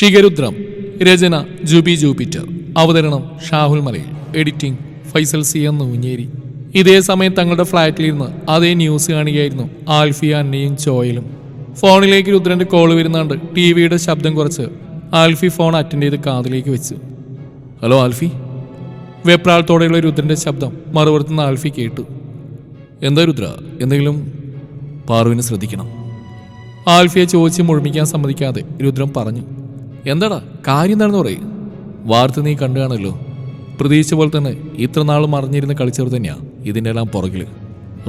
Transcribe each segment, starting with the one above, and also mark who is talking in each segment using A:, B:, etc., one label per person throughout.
A: ഷിഗരുദ്രം രചന Jubi Jupiter. അവതരണം Shahul Malayil. Editing Faisal C M Oonjeri ഇതേ സമയം തങ്ങളുടെ ഫ്ലാറ്റിലിരുന്ന് അതേ ന്യൂസ് കാണുകയായിരുന്നു ആൽഫിയ അന്നയും ചോയലും. ഫോണിലേക്ക് രുദ്രന്റെ കോൾ വരുന്നാണ്ട്. ടി വിയുടെ ശബ്ദം കുറച്ച് ആൽഫി ഫോൺ അറ്റൻഡ് ചെയ്ത് കാതിലേക്ക് വെച്ചു. ഹലോ ആൽഫി. വെപ്രാളത്തോടെയുള്ള രുദ്രന്റെ ശബ്ദം മറുപുറത്തുനിന്ന് ആൽഫി കേട്ടു. എന്താ രുദ്ര? എന്തെങ്കിലും പാറുവിനെ ശ്രദ്ധിക്കണം. ആൽഫിയെ ചോദിച്ച് മുഴുമിക്കാൻ സമ്മതിക്കാതെ രുദ്രം പറഞ്ഞു. എന്താടാ? കാര്യം എന്താണെന്ന് പറയും. വാർത്ത നീ കണ്ടു കാണല്ലോ പ്രതീക്ഷിച്ച പോലെ തന്നെ ഇത്ര നാളും മറിഞ്ഞിരുന്ന് കളിച്ചവർ തന്നെയാണ് ഇതിന്റെ എല്ലാം പുറകിൽ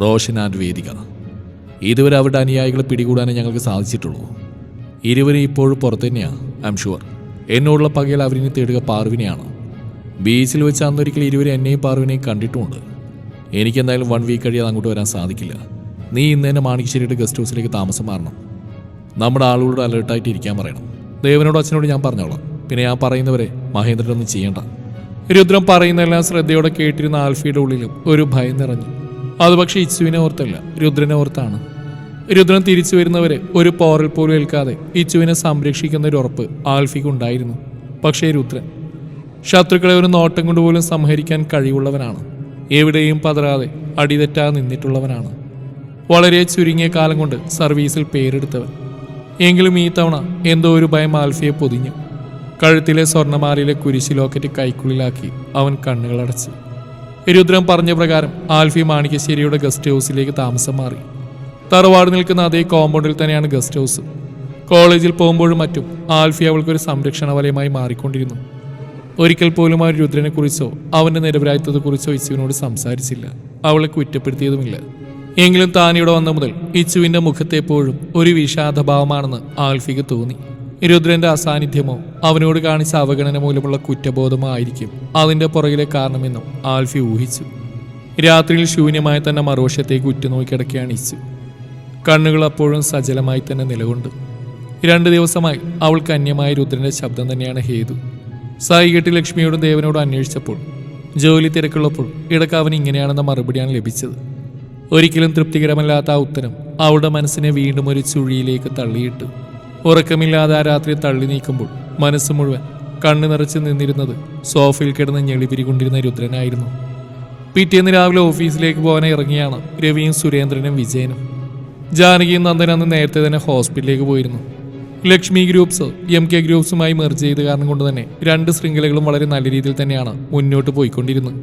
A: റോഷൻ ആൻഡ് വേദിക. ഇതുവരെ അവരുടെ അനുയായികളെ പിടികൂടാനേ ഞങ്ങൾക്ക് സാധിച്ചിട്ടുള്ളൂ. ഇരുവരും ഇപ്പോഴും പുറത്തു തന്നെയാണ് ഐ എം ഷുവർ എന്നോടുള്ള പകയിൽ അവരിനെ തേടുക പാർവിനെയാണ്. ബീച്ചിൽ വെച്ച് അന്നൊരിക്കൽ ഇരുവരും എന്നെയും പാർവിനെയും കണ്ടിട്ടുമുണ്ട്. എനിക്കെന്തായാലും വൺ വീക്ക് കഴിയാതെ അങ്ങോട്ട് വരാൻ സാധിക്കില്ല. നീ ഇന്ന് തന്നെ മാണിക്കശ്ശേരിയുടെ ഗസ്റ്റ് ഹൗസിലേക്ക് താമസം മാറണം. നമ്മുടെ ആളുകളോട് അലേർട്ടായിട്ട് ഇരിക്കാൻ പറയണം. ദേവനോട് അച്ഛനോട് ഞാൻ പറഞ്ഞോളാം. പിന്നെ ഞാൻ പറയുന്നവരെ മഹേന്ദ്രനൊന്നും ചെയ്യണ്ട. രുദ്രം പറയുന്നതെല്ലാം ശ്രദ്ധയോടെ കേട്ടിരുന്ന ആൽഫിയുടെ ഉള്ളിലും ഒരു ഭയം നിറഞ്ഞു. അത് പക്ഷേ ഇച്ചുവിനെ ഓർത്തല്ല രുദ്രനെ ഓർത്താണ്. രുദ്രൻ തിരിച്ചു വരുന്നവരെ ഒരു പോറൽ പോലും ഏൽക്കാതെ ഇച്ചുവിനെ സംരക്ഷിക്കുന്ന ഒരു ഉറപ്പ് ആൽഫിക്കുണ്ടായിരുന്നു പക്ഷേ രുദ്രൻ ശത്രുക്കളെ ഒരു നോട്ടം കൊണ്ടുപോലും സംഹരിക്കാൻ കഴിവുള്ളവനാണ്. എവിടെയും പതറാതെ അടിതെറ്റാതെ നിന്നിട്ടുള്ളവനാണ്. വളരെ ചുരുങ്ങിയ കാലം കൊണ്ട് സർവീസിൽ പേരെടുത്തവൻ. എങ്കിലും ഈ തവണ എന്തോ ഒരു ഭയം ആൽഫിയെ പൊതിഞ്ഞു കഴുത്തിലെ സ്വർണമാലയിലെ കുരിശി ലോക്കറ്റ് കൈക്കുള്ളിലാക്കി അവൻ കണ്ണുകളടച്ചു രുദ്രൻ പറഞ്ഞ പ്രകാരം ആൽഫി മാണിക്കശ്ശേരിയുടെ ഗസ്റ്റ് ഹൗസിലേക്ക് താമസം മാറി. തറവാട് നിൽക്കുന്ന അതേ കോമ്പൗണ്ടിൽ തന്നെയാണ് ഗസ്റ്റ് ഹൗസ്. കോളേജിൽ പോകുമ്പോഴും മറ്റും ആൽഫി അവൾക്കൊരു സംരക്ഷണ വലയമായി മാറിക്കൊണ്ടിരുന്നു. ഒരിക്കൽ പോലും ആ രുദ്രനെക്കുറിച്ചോ അവന്റെ അവന്റെ ഇസുവിനോട് സംസാരിച്ചില്ല. അവളെ കുറ്റപ്പെടുത്തിയതുമില്ല. എങ്കിലും താൻ ഇവിടെ വന്ന മുതൽ ഇച്ചുവിന്റെ മുഖത്തെപ്പോഴും ഒരു വിഷാദഭാവമാണെന്ന് ആൽഫിക്ക് തോന്നി. രുദ്രന്റെ അസാന്നിധ്യമോ അവനോട് കാണിച്ച അവഗണന മൂലമുള്ള കുറ്റബോധമോ ആയിരിക്കും അതിന്റെ പുറകിലെ കാരണമെന്നും ആൽഫി ഊഹിച്ചു. രാത്രിയിൽ ശൂന്യമായി തന്നെ മറുവശത്തേക്ക് ഉറ്റുനോക്കിടക്കുകയാണ് ഇച്ചു. കണ്ണുകൾ അപ്പോഴും സജലമായി തന്നെ നിലകൊണ്ട്. രണ്ട് ദിവസമായി അവൾക്ക് അന്യമായ രുദ്രന്റെ ശബ്ദം തന്നെയാണ് ഹേതു. സായികെട്ടി ലക്ഷ്മിയോടും ദേവനോടും അന്വേഷിച്ചപ്പോൾ ജോലി തിരക്കുള്ളപ്പോൾ ഇടയ്ക്ക് അവൻ ഇങ്ങനെയാണെന്ന മറുപടിയാണ് ലഭിച്ചത്. ഒരിക്കലും തൃപ്തികരമല്ലാത്ത ആ ഉത്തരം അവളുടെ മനസ്സിനെ വീണ്ടും ഒരു ചുഴിയിലേക്ക് തള്ളിയിട്ടു. ഉറക്കമില്ലാതെ ആ രാത്രി തള്ളി നീക്കുമ്പോൾ മനസ്സ് മുഴുവൻ കണ്ണു നിറച്ച് നിന്നിരുന്നത് സോഫയിൽ കിടന്ന് ഞെളിപിരികൊണ്ടിരുന്ന രുദ്രനായിരുന്നു. പിറ്റേന്ന് രാവിലെ ഓഫീസിലേക്ക് പോകാൻ ഇറങ്ങിയാണ് രവിയും സുരേന്ദ്രനും വിജയനും. ജാനകിയും നന്ദൻ അന്ന് നേരത്തെ തന്നെ ഹോസ്പിറ്റലിലേക്ക് പോയിരുന്നു. ലക്ഷ്മി ഗ്രൂപ്പ്സ് എം കെ ഗ്രൂപ്പ്സുമായി മെർജ് ചെയ്ത കാരണം കൊണ്ട് തന്നെ രണ്ട് ശൃംഖലകളും വളരെ നല്ല രീതിയിൽ തന്നെയാണ് മുന്നോട്ട് പോയിക്കൊണ്ടിരുന്നത്.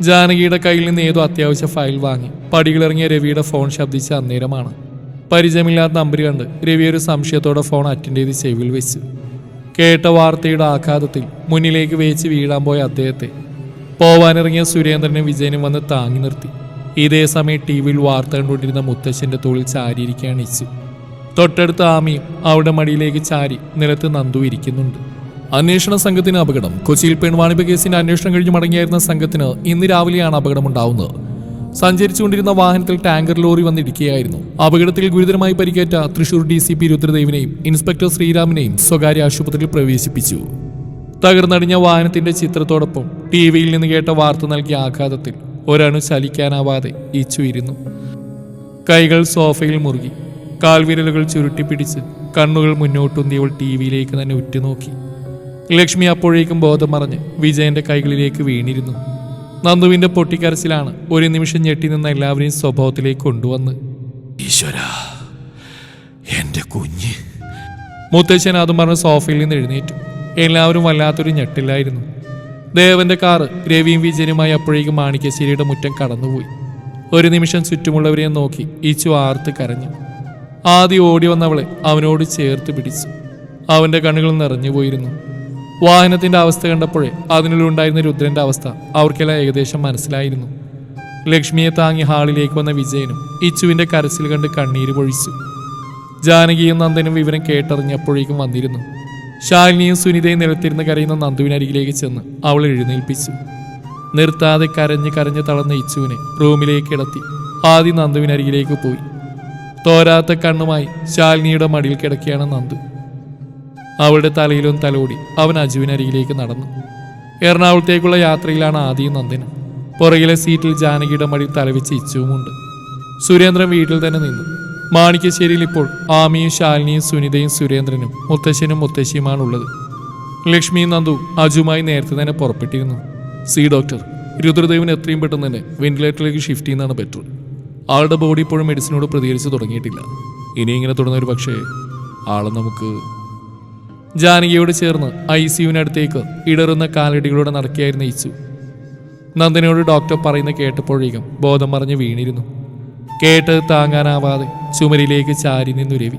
A: ജാനകിയുടെ കയ്യിൽ നിന്ന് ഏതോ അത്യാവശ്യ ഫയൽ വാങ്ങി. പടികളിറങ്ങിയ രവിയുടെ ഫോൺ ശബ്ദിച്ച അന്നേരമാണ്. പരിചയമില്ലാത്ത നമ്പർ കണ്ട് രവി ഒരു സംശയത്തോടെ ഫോൺ അറ്റൻഡ് ചെയ്ത് ചെവിയിൽ വെച്ചു. കേട്ട വാർത്തയുടെ ആഘാതത്തിൽ മുന്നിലേക്ക് വേച്ച് വീഴാൻ പോയ അദ്ദേഹത്തെ പോവാനിറങ്ങിയ സുരേന്ദ്രനും വിജയനും വന്ന് താങ്ങി നിർത്തി. ഇതേ സമയം ടി വിയിൽ വാർത്ത കണ്ടുകൊണ്ടിരുന്ന മുത്തശ്ശന്റെ തോളിൽ ചാരിയിരിക്കുകയാണ് ഇച്ചു. തൊട്ടടുത്ത ആമിയും അവിടെ മടിയിലേക്ക് ചാരി നിലത്ത് നന്ദു ഇരിക്കുന്നുണ്ട്. അന്വേഷണ സംഘത്തിന് അപകടം. കൊച്ചിയിൽ പെൺവാണിഭ കേസിന്റെ അന്വേഷണം കഴിഞ്ഞ് മടങ്ങിയായിരുന്ന സംഘത്തിന് ഇന്ന് രാവിലെയാണ് അപകടമുണ്ടാവുന്നത്. സഞ്ചരിച്ചുകൊണ്ടിരുന്ന വാഹനത്തിൽ ടാങ്കർ ലോറി വന്നിടിക്കുകയായിരുന്നു. അപകടത്തിൽ ഗുരുതരമായി പരിക്കേറ്റ തൃശൂർ ഡി സി പി രുദ്രദേവിനെയും ഇൻസ്പെക്ടർ ശ്രീരാമിനെയും സ്വകാര്യ ആശുപത്രിയിൽ പ്രവേശിപ്പിച്ചു. തകർന്നടിഞ്ഞ വാഹനത്തിന്റെ ചിത്രത്തോടൊപ്പം ടി വിയിൽ നിന്ന് കേട്ട വാർത്ത നൽകിയ ആഘാതത്തിൽ ഒരണു ചലിക്കാനാവാതെ ഇച്ചുയിരുന്നു കൈകൾ സോഫയിൽ മുറുകി കാൽവിരലുകൾ ചുരുട്ടിപ്പിടിച്ച് കണ്ണുകൾ മുന്നോട്ടുന്തിയവൾ ടി വിയിലേക്ക് തന്നെ ഉറ്റുനോക്കി. ലക്ഷ്മി അപ്പോഴേക്കും ബോധം മറഞ്ഞ് വിജയന്റെ കൈകളിലേക്ക് വീണിരുന്നു. നന്ദുവിന്റെ പൊട്ടിക്കരച്ചിലാണ് ഒരു നിമിഷം ഞെട്ടി നിന്ന എല്ലാവരെയും സ്വഭാവത്തിലേക്ക് കൊണ്ടുവന്ന്. ഈശ്വര എന്റെ കുഞ്ഞ്. മുത്തശ്ശൻ അതും പറഞ്ഞ് സോഫയിൽ നിന്ന് എഴുന്നേറ്റു. എല്ലാവരും വല്ലാത്തൊരു ഞെട്ടില്ലായിരുന്നു ദേവന്റെ കാറ് രവിയും വിജയനുമായി അപ്പോഴേക്കും മാണിക്കശ്ശേരിയുടെ മുറ്റം കടന്നുപോയി. ഒരു നിമിഷം ചുറ്റുമുള്ളവരെ നോക്കി ഈച്ചു ആർത്ത് കരഞ്ഞു. ആദ്യം ഓടി വന്നവളെ അവനോട് ചേർത്ത് പിടിച്ചു. അവന്റെ കണ്ണുകൾ നിറഞ്ഞു പോയിരുന്നു വാഹനത്തിന്റെ അവസ്ഥ കണ്ടപ്പോഴേ അതിനുള്ളിലുണ്ടായിരുന്ന രുദ്രന്റെ അവസ്ഥ അവർക്കെല്ലാം ഏകദേശം മനസ്സിലായിരുന്നു. ലക്ഷ്മിയെ താങ്ങി ഹാളിലേക്ക് വന്ന വിജയനും ഇച്ചുവിന്റെ കരച്ചിൽ കണ്ട് കണ്ണീര് പൊഴിച്ചു. ജാനകിയും നന്ദനും വിവരം കേട്ടറിഞ്ഞപ്പോഴേക്കും വന്നിരുന്നു. ശാലിനിയും സുനിതയും നിലത്തിരുന്ന് കരയുന്ന നന്ദുവിനരികിലേക്ക് ചെന്ന് അവൾ എഴുന്നേൽപ്പിച്ചു. നിർത്താതെ കരഞ്ഞ് കരഞ്ഞ് തളർന്ന ഇച്ചുവിനെ റൂമിലേക്ക് ഇടത്തി. ആദ്യം നന്ദുവിനരികിലേക്ക് പോയി. തോരാത്ത കണ്ണുമായി ശാലിനിയുടെ മടിയിൽ കിടക്കുകയാണ് നന്ദു. അവളുടെ തലയിലും തലോടി അവൻ അജുവിനരികിലേക്ക് നടന്നു. എറണാകുളത്തേക്കുള്ള യാത്രയിലാണ് ആദ്യം നന്ദിന്. പുറകിലെ സീറ്റിൽ ജാനകിയുടെ മടി തലവെച്ച് ഇച്ചുവുമുണ്ട്. സുരേന്ദ്രൻ വീട്ടിൽ തന്നെ നിന്നു. മാണിക്യശ്ശേരിയിൽ ഇപ്പോൾ ആമിയും ശാലിനിയും സുനിതയും സുരേന്ദ്രനും മുത്തശ്ശനും മുത്തശ്ശിയുമാണുള്ളത്. ലക്ഷ്മിയും നന്ദു അജുമായി നേരത്തെ തന്നെ പുറപ്പെട്ടിരുന്നു. സി ഡോക്ടർ രുദ്രദേവിന് എത്രയും പെട്ടെന്ന് തന്നെ വെന്റിലേറ്ററിലേക്ക് ഷിഫ്റ്റ് ചെയ്യുന്നതാണ് ബെറ്റർ. ആളുടെ ബോഡി ഇപ്പോഴും മെഡിസിനോട് പ്രതികരിച്ച് തുടങ്ങിയിട്ടില്ല. ഇനി ഇങ്ങനെ തുടർന്ന ഒരു പക്ഷേ ആളെ നമുക്ക് ജാനകിയോട് ചേർന്ന് ഐ സിയുവിനടുത്തേക്ക് ഇടറുന്ന കാലടികളോടെ നടക്കുകയായിരുന്നു ഇച്ചു. നന്ദനയോട് ഡോക്ടർ പറയുന്ന കേട്ടപ്പോഴേക്കും ബോധം മറിഞ്ഞ് വീണിരുന്നു. കേട്ടത് താങ്ങാനാവാതെ ചുമരിലേക്ക് ചാരി നിന്നു രവി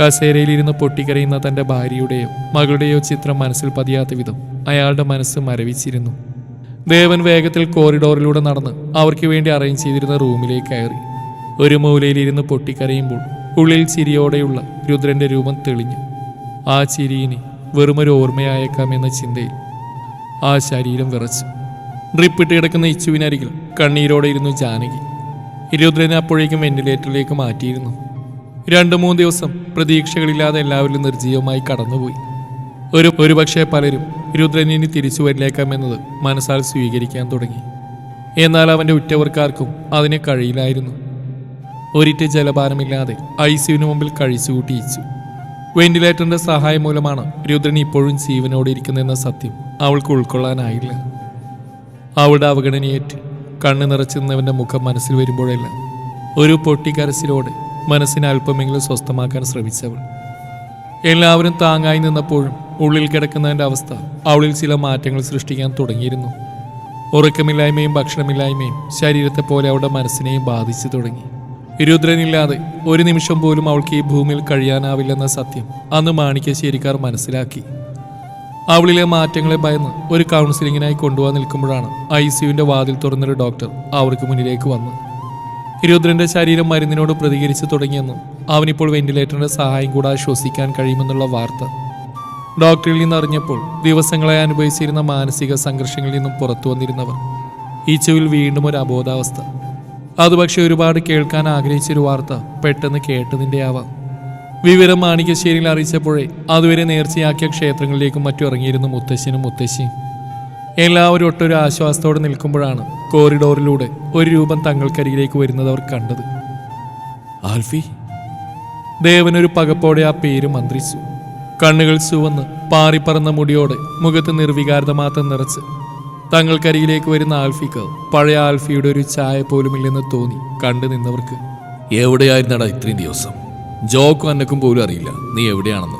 A: കസേരയിലിരുന്ന് പൊട്ടിക്കരയുന്ന തന്റെ ഭാര്യയുടെയോ മകളുടെയോ ചിത്രം മനസ്സിൽ പതിയാത്ത വിധം അയാളുടെ മനസ്സ് മരവിച്ചിരുന്നു. ദേവൻ വേഗത്തിൽ കോറിഡോറിലൂടെ നടന്ന് അവർക്ക് വേണ്ടി അറേഞ്ച് ചെയ്തിരുന്ന റൂമിലേക്ക് കയറി. ഒരു മൂലയിലിരുന്ന് പൊട്ടിക്കരയുമ്പോൾ ഉള്ളിൽ ചിരിയോടെയുള്ള രുദ്രന്റെ രൂപം തെളിഞ്ഞു. ആ ചിരിയിനി വെറുമൊരു ഓർമ്മയായേക്കാം എന്ന ചിന്തയിൽ ആ ശരീരം വിറച്ചു. ഡ്രിപ്പിട്ട് കിടക്കുന്ന ഇച്ചുവിനരികിൽ കണ്ണീരോടെ ഇരുന്നു ജാനകി. രുദ്രനെ അപ്പോഴേക്കും വെന്റിലേറ്ററിലേക്ക് മാറ്റിയിരുന്നു. രണ്ടു മൂന്ന് ദിവസം പ്രതീക്ഷകളില്ലാതെ എല്ലാവരിലും നിർജീവമായി കടന്നുപോയി. ഒരു ഒരുപക്ഷെ പലരും രുദ്രൻ തിരിച്ചു വരില്ലേക്കാമെന്നത് മനസ്സാൽ സ്വീകരിക്കാൻ തുടങ്ങി. എന്നാൽ അവന്റെ ഉറ്റവർക്കാർക്കും അതിന് കഴിയില്ലായിരുന്നു. ഒരിറ്റ് ജലപാനമില്ലാതെ ഐ സിയുവിന് മുമ്പിൽ കഴിച്ചുകൂട്ടിയിച്ചു വെന്റിലേറ്ററിന്റെ സഹായം മൂലമാണ് രുദ്രൻ ഇപ്പോഴും ജീവനോടെ ഇരിക്കുന്നതെന്ന സത്യം അവൾക്ക് ഉൾക്കൊള്ളാനായില്ല. അവളുടെ അവഗണനയേറ്റ് കണ്ണു നിറച്ചിരുന്നവന്റെ മുഖം മനസ്സിൽ വരുമ്പോഴല്ല ഒരു പൊട്ടിക്കരച്ചിലോടെ മനസ്സിനെ അല്പമെങ്കിലും സ്വസ്ഥമാക്കാൻ ശ്രമിച്ചവൾ. എല്ലാവരും താങ്ങായി നിന്നപ്പോഴും ഉള്ളിൽ കിടക്കുന്നതിന്റെ അവസ്ഥ അവളിൽ ചില മാറ്റങ്ങൾ സൃഷ്ടിക്കാൻ തുടങ്ങിയിരുന്നു. ഉറക്കമില്ലായ്മയും ഭക്ഷണമില്ലായ്മയും ശരീരത്തെ പോലെ അവളുടെ മനസ്സിനെയും ബാധിച്ചു തുടങ്ങി. രുദ്രനില്ലാതെ ഒരു നിമിഷം പോലും അവൾക്ക് ഈ ഭൂമിയിൽ കഴിയാനാവില്ലെന്ന സത്യം അന്ന് മാണിക്യശ്ശേരിക്കാർ മനസ്സിലാക്കി. അവളിലെ മാറ്റങ്ങളെ ഭയന്ന് ഒരു കൗൺസിലിങ്ങിനായി കൊണ്ടുപോകാൻ നിൽക്കുമ്പോഴാണ് ഐ സിയുവിന്റെ വാതിൽ തുറന്നൊരു ഡോക്ടർ അവർക്ക് മുന്നിലേക്ക് വന്നു. രുദ്രന്റെ ശരീരം മരുന്നിനോട് പ്രതികരിച്ചു തുടങ്ങിയെന്നും അവനിപ്പോൾ വെന്റിലേറ്ററിന്റെ സഹായം കൂടാതെ ശ്വസിക്കാൻ കഴിയുമെന്നുള്ള വാർത്ത. ഡോക്ടറിൽ നിന്ന് അറിഞ്ഞപ്പോൾ ദിവസങ്ങളായി അനുഭവിച്ചിരുന്ന മാനസിക സംഘർഷങ്ങളിൽ നിന്നും പുറത്തു വന്നിരുന്നവർ ഈ ചെവിൽ വീണ്ടും ഒരു അബോധാവസ്ഥ. അത് പക്ഷെ ഒരുപാട് കേൾക്കാൻ ആഗ്രഹിച്ചൊരു വാർത്ത പെട്ടെന്ന് കേട്ടതിന്റെ ആവാം വിവരം മാണിക്കശ്ശേരിയിൽ അറിയിച്ചപ്പോഴേ അതുവരെ നേർച്ചയാക്കിയ ക്ഷേത്രങ്ങളിലേക്കും മറ്റും ഇറങ്ങിയിരുന്നു മുത്തശ്ശനും മുത്തശ്ശിയും. എല്ലാവരും ഒട്ടൊരു ആശ്വാസത്തോടെ നിൽക്കുമ്പോഴാണ് കോറിഡോറിലൂടെ ഒരു രൂപം തങ്ങൾക്കരികിലേക്ക് വരുന്നത് അവർ കണ്ടത്. ആൽഫി? ദേവനൊരു പകപ്പോടെ ആ പേര് മന്ത്രിച്ചു. കണ്ണുകൾ ചുവന്ന് പാറിപ്പറന്ന മുടിയോടെ മുഖത്ത് നിർവികാരത മാത്രം നിറച്ച് തങ്ങൾക്കരികിലേക്ക് വരുന്ന ആൽഫിക്ക് പഴയ ആൽഫിയുടെ ഒരു ചായ പോലുമില്ലെന്ന് തോന്നി കണ്ടു നിന്നവർക്ക്.
B: എവിടെയായിരുന്നടാ ഇത്രയും ദിവസം? ജോക്കും അന്നക്കും പോലും അറിയില്ല. നീ എവിടെയാണെന്ന്.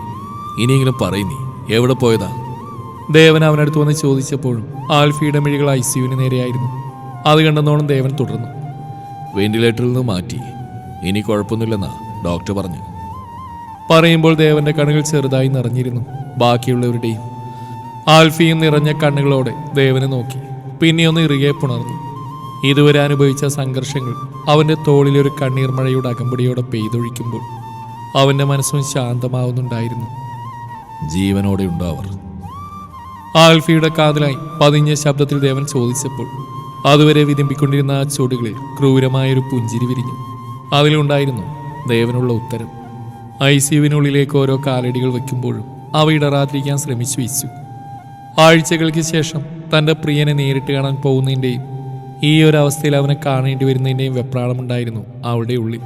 B: ഇനിയെങ്കിലും പറയും നീ. എവിടെ പോയതാ?
A: ദേവൻ അവനടുത്ത് വന്ന് ചോദിച്ചപ്പോഴും ആൽഫിയുടെ മിഴികൾ ഐ സിയുവിന് നേരെയായിരുന്നു. അത് കണ്ടെന്നോണം ദേവൻ തുടർന്നു.
B: വെന്റിലേറ്ററിൽ നിന്ന് മാറ്റി. ഇനി കുഴപ്പമൊന്നുമില്ലെന്നാ ഡോക്ടർ പറഞ്ഞു.
A: പറയുമ്പോൾ ദേവന്റെ കണ്ണുകൾ ചെറുതായി നിറഞ്ഞിരുന്നു. ബാക്കിയുള്ളവരുടെയും ആൽഫിയും നിറഞ്ഞ കണ്ണുകളോടെ ദേവനെ നോക്കി. പിന്നെയൊന്ന് ഇറുകെ പുണർന്നു. ഇതുവരെ അനുഭവിച്ച സംഘർഷങ്ങൾ അവന്റെ തോളിലൊരു കണ്ണീർ മഴയുടെ അകമ്പടിയോടെ പെയ്തൊഴിക്കുമ്പോൾ അവന്റെ മനസ്സും ശാന്തമാവുന്നുണ്ടായിരുന്നു.
B: ജീവനോടെ ഉണ്ടാവർ.
A: ആൽഫിയുടെ കാതിലായി പതിഞ്ഞ ശബ്ദത്തിൽ ദേവൻ ചോദിച്ചപ്പോൾ അതുവരെ വിതിമ്പിക്കൊണ്ടിരുന്ന ആ ചുവടുകളിൽ ക്രൂരമായൊരു പുഞ്ചിരി വിരിഞ്ഞു. അതിലുണ്ടായിരുന്നു ദേവനുള്ള ഉത്തരം. ഐ സിയുവിനുള്ളിലേക്ക് ഓരോ കാലടികൾ വയ്ക്കുമ്പോഴും അവ ഇടറാതിരിക്കാൻ ശ്രമിച്ചു വെച്ചു. ആഴ്ചകൾക്ക് ശേഷം തന്റെ പ്രിയനെ നേരിട്ട് കാണാൻ പോകുന്നതിന്റെയും ഈ ഒരു അവസ്ഥയിൽ അവനെ കാണേണ്ടി വരുന്നതിന്റെയും വെപ്രാളമുണ്ടായിരുന്നു അവളുടെ ഉള്ളിൽ.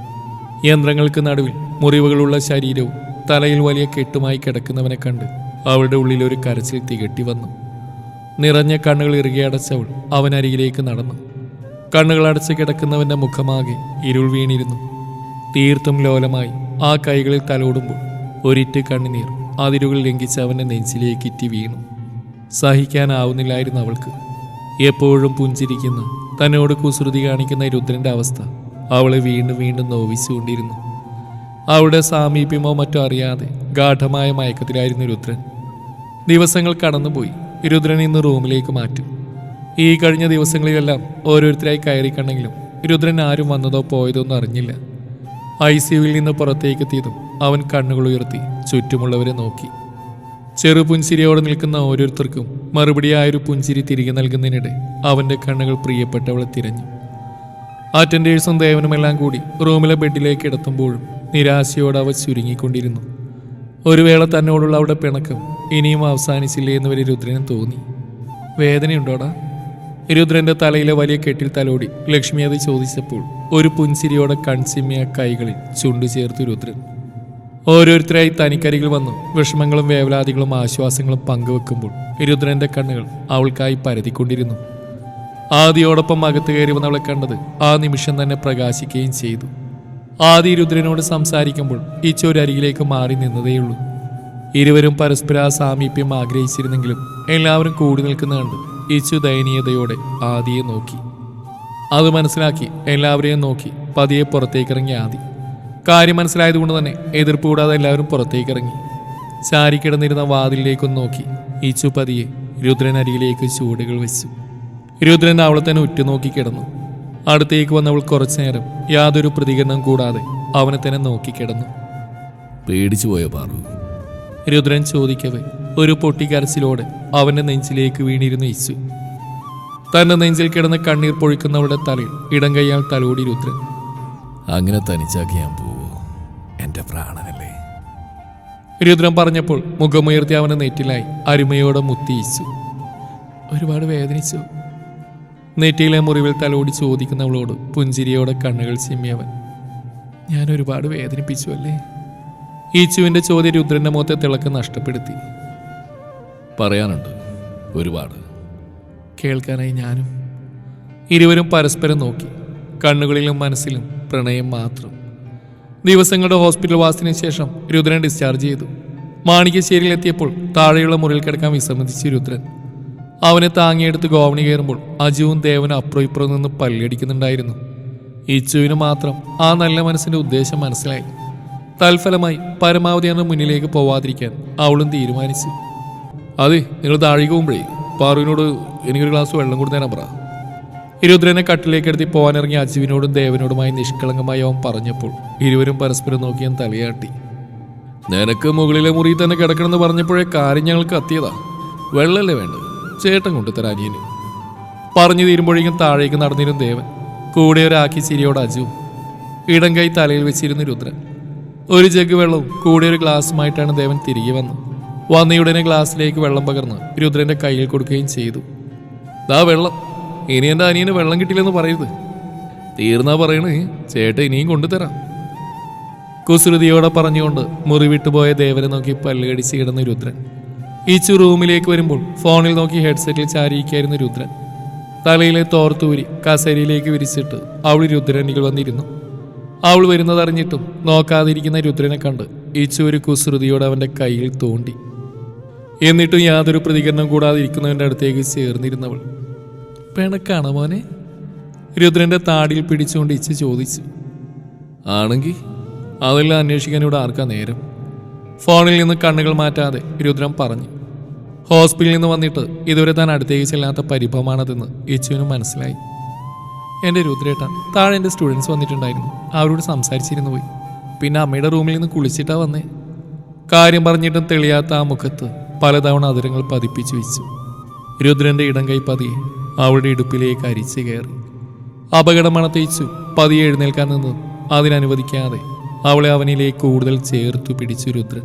A: യന്ത്രങ്ങൾക്ക് നടുവിൽ മുറിവുകളുള്ള ശരീരവും തലയിൽ വലിയ കെട്ടുമായി കിടക്കുന്നവനെ കണ്ട് അവളുടെ ഉള്ളിൽ ഒരു കരച്ചിൽ തികട്ടി വന്നു. നിറഞ്ഞ കണ്ണുകൾ ഇറുകി അടച്ചവൾ അവനരികിലേക്ക് നടന്നു. കണ്ണുകൾ അടച്ച് കിടക്കുന്നവന്റെ മുഖമാകെ ഇരുൾ വീണിരുന്നു. തീർത്തും ലോലമായി ആ കൈകളിൽ തലോടുമ്പോൾ ഒരിറ്റ് കണ്ണുനീർ അതിരുകൾ ലംഘിച്ച് അവന്റെ നെഞ്ചിലേക്ക് ഇറ്റി വീണു. സഹിക്കാനാവുന്നില്ലായിരുന്നു അവൾക്ക്. എപ്പോഴും പുഞ്ചിരിക്കുന്ന തന്നോട് കുസൃതി കാണിക്കുന്ന രുദ്രന്റെ അവസ്ഥ അവളെ വീണ്ടും വീണ്ടും നോവിച്ചുകൊണ്ടിരുന്നു. അവളുടെ സാമീപ്യമോ മറ്റോ അറിയാതെ ഗാഠമായ മയക്കത്തിലായിരുന്നു രുദ്രൻ. ദിവസങ്ങൾ കടന്നുപോയി. രുദ്രൻ ഇന്ന് റൂമിലേക്ക് മാറ്റും. ഈ കഴിഞ്ഞ ദിവസങ്ങളിലെല്ലാം ഓരോരുത്തരായി കയറി കണ്ടെങ്കിലും രുദ്രൻ ആരും വന്നതോ പോയതോ ഒന്നും അറിഞ്ഞില്ല. ഐ സിയുവിൽ നിന്ന് പുറത്തേക്ക് എത്തിയതും അവൻ കണ്ണുകൾ ഉയർത്തി ചുറ്റുമുള്ളവരെ നോക്കി. ചെറുപുഞ്ചിരിയോടെ നിൽക്കുന്ന ഓരോരുത്തർക്കും മറുപടി മറുപടിയായൊരു പുഞ്ചിരി തിരികെ നൽകുന്നതിനിടെ അവന്റെ കണ്ണുകൾ പ്രിയപ്പെട്ടവളെ തിരഞ്ഞു. അറ്റൻഡേഴ്സും ദേവനുമെല്ലാം കൂടി റൂമിലെ ബെഡിലേക്ക് കിടത്തുമ്പോഴും നിരാശയോടെ അവ ചുരുങ്ങിക്കൊണ്ടിരുന്നു. ഒരു വേള തന്നോടുള്ള അവിടെ പിണക്കം ഇനിയും അവസാനിച്ചില്ലേ എന്ന് വരെ രുദ്രന് തോന്നി. വേദനയുണ്ടോടാ? രുദ്രന്റെ തലയിലെ വലിയ കെട്ടിൽ തലോടി ലക്ഷ്മി അത് ചോദിച്ചപ്പോൾ ഒരു പുൻസിരിയോടെ കൺസിമ്മിയ കൈകളിൽ ചുണ്ടു ചേർത്തു രുദ്രൻ. ഓരോരുത്തരായി തനിക്കരികിൽ വന്നു. വിഷമങ്ങളും വേവലാതികളും ആശ്വാസങ്ങളും പങ്കുവെക്കുമ്പോൾ രുദ്രന്റെ കണ്ണുകൾ അവൾക്കായി പരതിക്കൊണ്ടിരുന്നു. ആദിയോടൊപ്പം അകത്ത് കയറി വന്നവളെ കണ്ടത് ആ നിമിഷം തന്നെ പ്രകാശിക്കുകയും ചെയ്തു. ആദി രുദ്രനോട് സംസാരിക്കുമ്പോൾ അരികിലേക്ക് മാറി നിന്നതേയുള്ളൂ. ഇരുവരും പരസ്പര സാമീപ്യം ആഗ്രഹിച്ചിരുന്നെങ്കിലും എല്ലാവരും കൂടി നിൽക്കുന്ന കണ്ട് ഈച്ചു ദയനീയതയോടെ ആദിയെ നോക്കി. അത് മനസ്സിലാക്കി എല്ലാവരെയും നോക്കി പതിയെ പുറത്തേക്കിറങ്ങി ആദി. കാര്യം മനസ്സിലായതുകൊണ്ട് തന്നെ എതിർപ്പ് കൂടാതെ എല്ലാവരും പുറത്തേക്ക് ഇറങ്ങി. ചാരി കിടന്നിരുന്ന വാതിലിലേക്കൊന്ന് നോക്കി. ഈച്ചു പതിയെ രുദ്രൻ അരികിലേക്ക് ചൂടുകൾ വെച്ചു. രുദ്രൻ അവളെ തന്നെ ഉറ്റുനോക്കി കിടന്നു. അടുത്തേക്ക് വന്നവൾ കുറച്ചു നേരം യാതൊരു പ്രതികരണം കൂടാതെ അവനെ തന്നെ നോക്കി കിടന്നു.
B: പേടിച്ചു പോയ പാറു?
A: രുദ്രൻ ചോദിക്കവേ ഒരു പൊട്ടിക്കരച്ചിലോടെ അവന്റെ നെഞ്ചിലേക്ക് വീണിരുന്നു ഇച്ചു തന്റെ നെഞ്ചിൽ കിടന്ന് കണ്ണീർ പൊഴിക്കുന്നവളുടെ തലയിൽ ഇടം കൈയാൽ തലോടി രുദ്രൻ.
B: അങ്ങനെ തനിച്ചാക്കി ഞാൻ പോവോ എന്റെ പ്രാണനല്ലേ?
A: രുദ്രൻ പറഞ്ഞപ്പോൾ മുഖമുയർത്തി അവനെ നെറ്റിലായി അരുമയോടെ മുത്തിയിച്ചു ഒരുപാട് വേദനിച്ചു. നെറ്റിയിലെ മുറിവിൽ തലോടി ചോദിക്കുന്നവളോട് പുഞ്ചിരിയോടെ കണ്ണുകൾ ചിമ്മിയവൻ ഞാൻ ഒരുപാട് വേദനിപ്പിച്ചു അല്ലേ? ഈച്ചുവിന്റെ ചോദ്യം രുദ്രന്റെ മുഖത്തെ തിളക്ക് നഷ്ടപ്പെടുത്തി.
B: പറയാനുണ്ട്. ഒരുപാട്.
A: കേൾക്കാനായി ഞാനും. ഇരുവരും പരസ്പരം നോക്കി. കണ്ണുകളിലും മനസ്സിലും പ്രണയം മാത്രം. ദിവസങ്ങളുടെ ഹോസ്പിറ്റൽ വാസത്തിന് ശേഷം രുദ്രൻ ഡിസ്ചാർജ് ചെയ്തു. മാണിക്യശ്ശേരിയിൽ എത്തിയപ്പോൾ താഴെയുള്ള മുറിയിൽ കിടക്കാൻ വിസമ്മതിച്ചു രുദ്രൻ. അവനെ താങ്ങിയെടുത്ത് ഗോവണി കയറുമ്പോൾ അജുവും ദേവനും അപ്പുറം ഇപ്പുറം നിന്ന് പല്ലടിക്കുന്നുണ്ടായിരുന്നു. ഇച്ചുവിന് മാത്രം ആ നല്ല മനസ്സിന്റെ ഉദ്ദേശം മനസ്സിലായി. തൽഫലമായി പരമാവധി അവരുടെ മുന്നിലേക്ക് പോവാതിരിക്കാൻ അവളും തീരുമാനിച്ചു. അതെ നിങ്ങൾ താഴേക്ക് പോകുമ്പോഴേ പാറുവിനോട് എനിക്കൊരു ഗ്ലാസ് വെള്ളം കൊടുത്തേനാ പറ. ഇരുദ്രനെ കട്ടിലേക്ക് എടുത്തി ഇറങ്ങി അജുവിനോടും ദേവനോടുമായി നിഷ്കളങ്കമായി അവൻ പറഞ്ഞപ്പോൾ ഇരുവരും പരസ്പരം നോക്കി ഞാൻ തലയാട്ടി. നിനക്ക് മുകളിലെ മുറിയിൽ തന്നെ കിടക്കണമെന്ന് പറഞ്ഞപ്പോഴേ കാര്യം ഞങ്ങൾക്ക് കത്തിയതാ. വെള്ളമല്ലേ വേണ്ടത്? ചേട്ടൻ കൊണ്ടുത്തരാ അനിയന്. പറഞ്ഞു തീരുമ്പോഴേക്കും താഴേക്ക് നടന്നിരുന്നു ദേവൻ കൂടെ ഒരാക്കി ചിരിയോട് അജു ഇടം കൈ തലയിൽ വെച്ചിരുന്നു രുദ്രൻ ഒരു ജഗ് വെള്ളവും കൂടെ ഒരു ഗ്ലാസ്സുമായിട്ടാണ് ദേവൻ തിരികെ വന്നത്. വന്നയുടനെ ഗ്ലാസ്സിലേക്ക് വെള്ളം പകർന്ന് രുദ്രന്റെ കയ്യിൽ കൊടുക്കുകയും ചെയ്തു. ദാ വെള്ളം. ഇനി എന്റെ അനിയന് വെള്ളം കിട്ടില്ലെന്ന് പറയരുത്. തീർന്നാ പറയണേ ചേട്ട ഇനിയും കൊണ്ടുതരാം. കുസൃതിയോടെ പറഞ്ഞുകൊണ്ട് മുറി വിട്ടുപോയ ദേവനെ നോക്കി പല്ലുകടിച്ച് കിടന്ന രുദ്രൻ. ഈച്ചു റൂമിലേക്ക് വരുമ്പോൾ ഫോണിൽ നോക്കി ഹെഡ്സെറ്റിൽ ചാരിയിരിക്കായിരുന്നു രുദ്രൻ. തലയിലെ തോർത്തൂരി കസേരയിലേക്ക് വിരിച്ചിട്ട് അവൾ രുദ്രനിൽ വന്നിരുന്നു. അവൾ വരുന്നതറിഞ്ഞിട്ടും നോക്കാതിരിക്കുന്ന രുദ്രനെ കണ്ട് ഈച്ചു ഒരു കുസൃതിയോടെ അവന്റെ കയ്യിൽ തോണ്ടി. എന്നിട്ടും യാതൊരു പ്രതികരണം കൂടാതെ ഇരിക്കുന്നവന്റെ അടുത്തേക്ക് ചേർന്നിരുന്നവൾ പിണക്കാണോ മോനെ? രുദ്രന്റെ താടിയിൽ പിടിച്ചുകൊണ്ട് ഇച്ച് ചോദിച്ചു. ആണെങ്കിൽ അതെല്ലാം അന്വേഷിക്കാൻ ഇവിടെ ആർക്കാ നേരം? ഫോണിൽ നിന്ന് കണ്ണുകൾ മാറ്റാതെ രുദ്രൻ പറഞ്ഞു. ഹോസ്പിറ്റലിൽ നിന്ന് വന്നിട്ട് ഇതുവരെ താൻ അടുത്തേക്ക് ചെല്ലാത്ത പരിഭവമാണതെന്ന് യച്ചുവിന് മനസ്സിലായി. എന്റെ രുദ്രേട്ട താഴെ എന്റെ സ്റ്റുഡൻസ് വന്നിട്ടുണ്ടായിരുന്നു. അവരോട് സംസാരിച്ചിരുന്നു പോയി. പിന്നെ അമ്മയുടെ റൂമിൽ നിന്ന് കുളിച്ചിട്ടാ വന്നേ. കാര്യം പറഞ്ഞിട്ടും തെളിയാത്ത ആ മുഖത്ത് പലതവണ അതിരങ്ങൾ പതിപ്പിച്ചു വെച്ചു. രുദ്രന്റെ ഇടം കൈ പതിയെ അവളുടെ ഇടുപ്പിലേക്ക് അരിച്ചു കയറി. അപകടം മണത്തേച്ചു പതിയെ എഴുന്നേൽക്കാൻ നിന്ന്. അതിനനുവദിക്കാതെ അവളെ അവനിലേക്ക് കൂടുതൽ ചേർത്തു പിടിച്ചു രുദ്രൻ.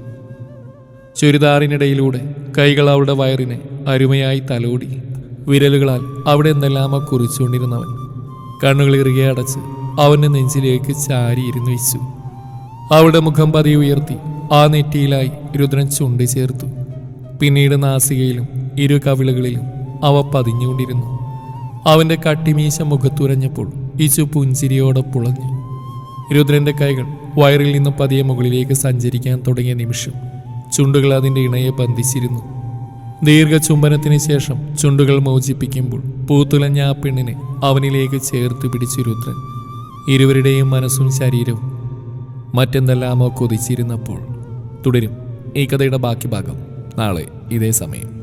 A: ചുരിദാറിനിടയിലൂടെ കൈകൾ അവളുടെ വയറിനെ അരുമയായി തലോടി. വിരലുകളാൽ അവിടെ എന്തെല്ലാമോ കുറിച്ചുകൊണ്ടിരുന്നവൻ. കണ്ണുകൾ ഇറുകെ അടച്ച് അവന്റെ നെഞ്ചിലേക്ക് ചാരിയിരുന്നു വെച്ചു. അവളുടെ മുഖം പതിയെ ഉയർത്തി ആ നെറ്റിയിലായി രുദ്രൻ ചുണ്ടി ചേർത്തു പിന്നീട് നാസികയിലും ഇരു കവിളുകളിലും അവ പതിഞ്ഞുകൊണ്ടിരുന്നു. അവന്റെ കട്ടിമീശ മുഖത്തുരഞ്ഞപ്പോൾ ഈശു പുഞ്ചിരിയോടെ പുളഞ്ഞു. രുദ്രന്റെ കൈകൾ വയറിൽ നിന്ന് പതിയെ മുകളിലേക്ക് സഞ്ചരിക്കാൻ തുടങ്ങിയ നിമിഷം ചുണ്ടുകൾ അതിന്റെ ഇണയെ ബന്ധിച്ചിരുന്നു. ദീർഘചുംബനത്തിന് ശേഷം ചുണ്ടുകൾ മോചിപ്പിക്കുമ്പോൾ പൂത്തുലഞ്ഞ ആ പെണ്ണിനെ അവനിലേക്ക് ചേർത്ത് പിടിച്ചു രുദ്രൻ. ഇരുവരുടെയും മനസ്സും ശരീരവും മറ്റെന്തെല്ലാമോ കൊതിച്ചിരുന്നപ്പോൾ തുടരും. ഈ കഥയുടെ ബാക്കി ഭാഗം നാളെ ഇതേ സമയം.